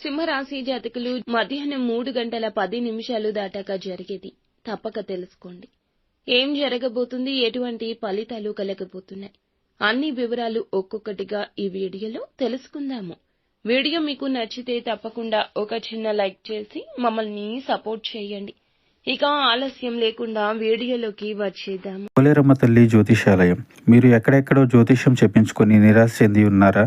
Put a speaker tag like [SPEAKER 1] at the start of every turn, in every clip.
[SPEAKER 1] సింహరాశి జాతకులు మధ్యాహ్నం మూడు గంటల పది నిమిషాలు దాటాక జరిగేది. తప్పక తెలుసుకోండి. ఏం జరగబోతుంది? ఎటువంటి ఫలితాలు కలగబోతున్నాయి? అన్ని వివరాలు ఒక్కొక్కటిగా ఈ వీడియోలో తెలుసుకుందాము. వీడియో మీకు నచ్చితే తప్పకుండా ఒక చిన్న లైక్ చేసి మమ్మల్ని సపోర్ట్ చేయండి. ఇక ఆలస్యం లేకుండా వీడియోలోకి వచ్చేద్దాము.
[SPEAKER 2] తల్లి జ్యోతిషాలయం. మీరు ఎక్కడెక్కడో జ్యోతిష్యం చెప్పించుకొని నిరాశ చెంది ఉన్నారా?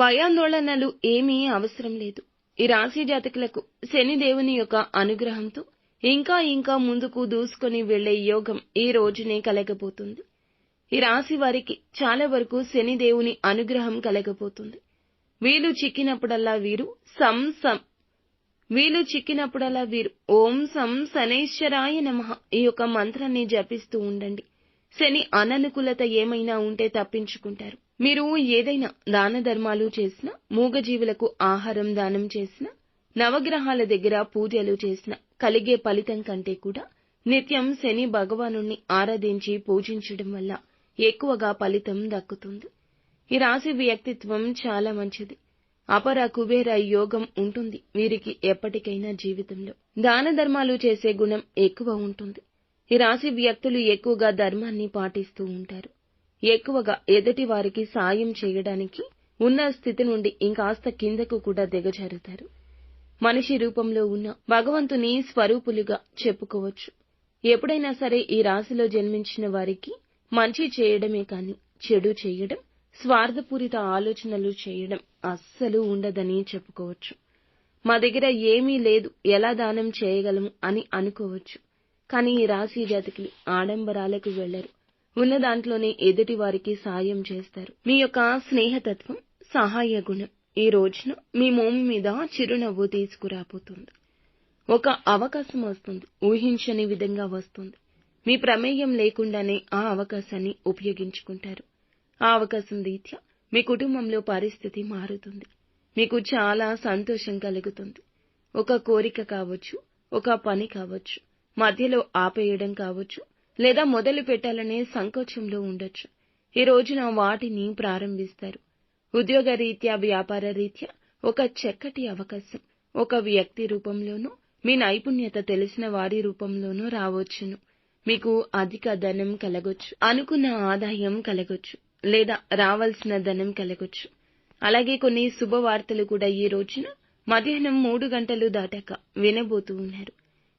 [SPEAKER 1] భయాందోళనలు ఏమీ అవసరం లేదు. ఈ రాశి జాతకులకు శని దేవుని యొక్క అనుగ్రహంతో ఇంకా ఇంకా ముందుకు దూసుకొని వెళ్ళే యోగం ఈ రోజునే కలగబోతుంది. ఈ రాశి వారికి చాలా వరకు శని దేవుని అనుగ్రహం కలగబోతుంది. వీలు చిక్కినప్పుడల్లా వీరు సం సం. వీలు చిక్కినప్పుడల్లా వీరు ఓం సం శనేశ్వరాయ నమః ఈ యొక్క మంత్రాన్ని జపిస్తూ ఉండండి. శని అననుకూలత ఏమైనా ఉంటే తప్పించుకుంటారు. మీరు ఏదైనా దాన ధర్మాలు చేసినా మూగజీవులకు ఆహారం దానం చేసినా నవగ్రహాల దగ్గర పూజలు చేసినా కలిగే ఫలితం కంటే కూడా నిత్యం శని భగవాను ఆరాధించి పూజించడం వల్ల ఎక్కువగా ఫలితం దక్కుతుంది. ఈ రాశి వ్యక్తిత్వం చాలా మంచిది. అపర కుబేర యోగం ఉంటుంది వీరికి ఎప్పటికైనా జీవితంలో. దాన ధర్మాలు చేసే గుణం ఎక్కువ ఉంటుంది. ఈ రాశి వ్యక్తులు ఎక్కువగా ధర్మాన్ని పాటిస్తూ ఉంటారు. ఎక్కువగా ఎదుటి వారికి సాయం చేయడానికి ఉన్న స్థితి నుండి ఇంకాస్త కిందకు కూడా దిగజారుతారు. మనిషి రూపంలో ఉన్న భగవంతుని స్వరూపులుగా చెప్పుకోవచ్చు. ఎప్పుడైనా సరే ఈ రాశిలో జన్మించిన వారికి మంచి చేయడమే కాని చెడు చేయడం స్వార్థపూరిత ఆలోచనలు చేయడం అస్సలు ఉండదని చెప్పుకోవచ్చు. మా దగ్గర ఏమీ లేదు ఎలా దానం చేయగలము అని అనుకోవచ్చు. కానీ ఈ రాశి జాతికి ఆడంబరాలకు వెళ్ళరు ఉన్న దాంట్లోనే ఎదుటి వారికి సాయం చేస్తారు. మీ యొక్క స్నేహతత్వం సహాయ గుణం ఈ రోజున మీ మోము మీద చిరునవ్వు తీసుకురాబోతుంది. ఒక అవకాశం వస్తుంది ఊహించని విధంగా వస్తుంది. మీ ప్రమేయం లేకుండానే ఆ అవకాశాన్ని ఉపయోగించుకుంటారు. ఆ అవకాశం రీత్యా మీ కుటుంబంలో పరిస్థితి మారుతుంది. మీకు చాలా సంతోషం కలుగుతుంది. ఒక కోరిక కావచ్చు ఒక పని కావచ్చు మధ్యలో ఆపేయడం కావచ్చు లేదా మొదలు పెట్టాలనే సంకోచంలో ఉండొచ్చు. ఈ రోజున వాటిని ప్రారంభిస్తారు. ఉద్యోగ రీత్యా వ్యాపార రీత్యా ఒక చక్కటి అవకాశం. ఒక వ్యక్తి రూపంలోనూ మీ నైపుణ్యత తెలిసిన వారి రూపంలోనూ రావచ్చును. మీకు అధిక ధనం కలగొచ్చు. అనుకున్న ఆదాయం కలగొచ్చు. లేదా రావాల్సిన ధనం కలగొచ్చు. అలాగే కొన్ని శుభవార్తలు కూడా ఈ రోజున మధ్యాహ్నం మూడు గంటలు దాటాక వినబోతూ ఉన్నారు.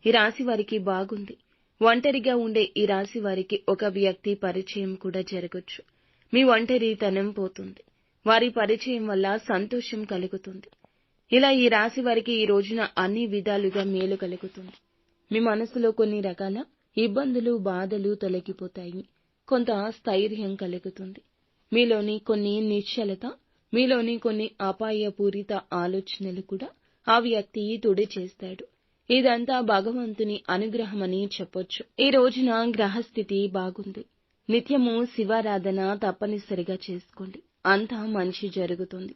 [SPEAKER 1] ఈ రాశి వారికి బాగుంది. ఒంటరిగా ఉండే ఈ రాశి వారికి ఒక వ్యక్తి పరిచయం కూడా జరగొచ్చు. మీ ఒంటరితనం పోతుంది. వారి పరిచయం వల్ల సంతోషం కలుగుతుంది. ఇలా ఈ రాశి వారికి ఈ రోజున అన్ని విధాలుగా మేలు కలుగుతుంది. మీ మనసులో కొన్ని రకాల ఇబ్బందులు బాధలు తొలగిపోతాయి. కొంత స్థైర్యం కలుగుతుంది. మీలోని కొన్ని నిశ్చలత మీలోని కొన్ని అపాయపూరిత ఆలోచనలు కూడా ఆ వ్యక్తి తుడి చేస్తాడు. ఇదంతా భగవంతుని అనుగ్రహమని చెప్పొచ్చు. ఈ రోజున గ్రహస్థితి బాగుంది. నిత్యము శివారాధన తప్పనిసరిగా చేసుకోండి. అంతా మంచి జరుగుతుంది.